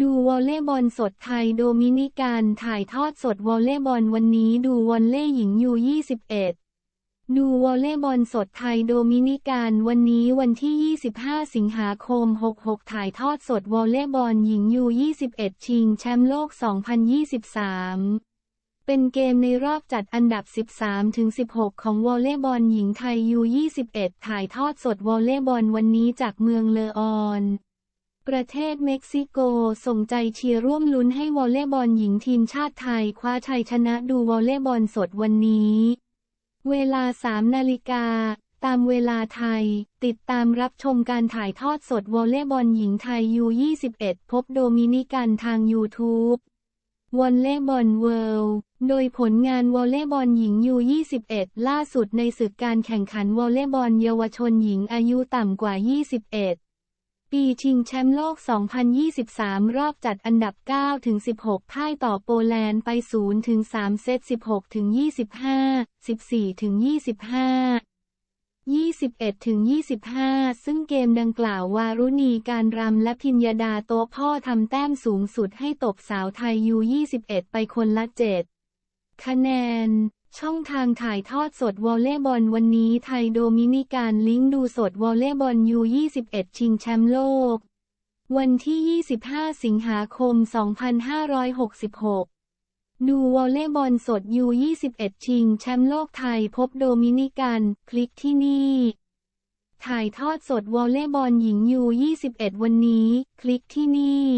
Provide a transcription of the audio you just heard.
ดูวอลเลย์บอลสดไทยโดมินิกันถ่ายทอดสดวอลเลย์บอลวันนี้ดูวอลเลย์หญิงยู21 ดูวอลเลย์บอลสดไทยโดมินิกันวันนี้วันที่ 25 สิงหาคม 66 ถ่ายทอดสดวอลเลย์บอลหญิงยู21 ชิงแชมป์โลก 2023เป็นเกมในรอบจัดอันดับ 13-16 ของวอลเลย์บอลหญิงไทยยู21 ถ่ายทอดสดวอลเลย์บอลวันนี้จากเมืองเลออน ประเทศเม็กซิโกส่งใจเชียร์ร่วมลุ้นให้วอลเลย์บอลหญิงทีมชาติไทย คว้าชัยชนะดูวอลเลย์บอลสดวันนี้ เวลา 3 นาฬิกา ตามเวลาไทย ติดตามรับชมการถ่ายทอดสดวอลเลย์บอลหญิงไทยยู21พบโดมินิกันทาง YouTube วอลเลย์บอลเวิลด์โดยผลงานวอลเลย์บอลหญิงยู21ล่าสุดในศึกการแข่งขันวอลเลย์บอลเยาวชนหญิงอายุต่ำกว่า 21 ปีชิงแชมป์โลก 2023 รอบจัดอันดับ9-16 พ่ายต่อโปแลนด์ไป0-3เซต 16-25 14-25 21-25 ซึ่งเกมดังกล่าววารุณีการรำและพิญญาดาโต๊ะพ่อทำแต้มสูงสุดให้ตบสาวไทยยู21 ไปคนละ 7 คะแนน ช่องทางถ่ายทอดสดวอลเลย์บอลวันนี้ไทยโดมินิการลิงก์ดูสดวอลเลย์บอลยู21 ชิงแชมป์โลก วันที่ 25 สิงหาคม 2566 ดูวอลเลย์บอลสดยู21 ชิงแชมป์โลกไทยพบโดมินิกัน คลิกที่นี่ ถ่ายทอดสดวอลเลย์บอลหญิงยู21 วันนี้ คลิกที่นี่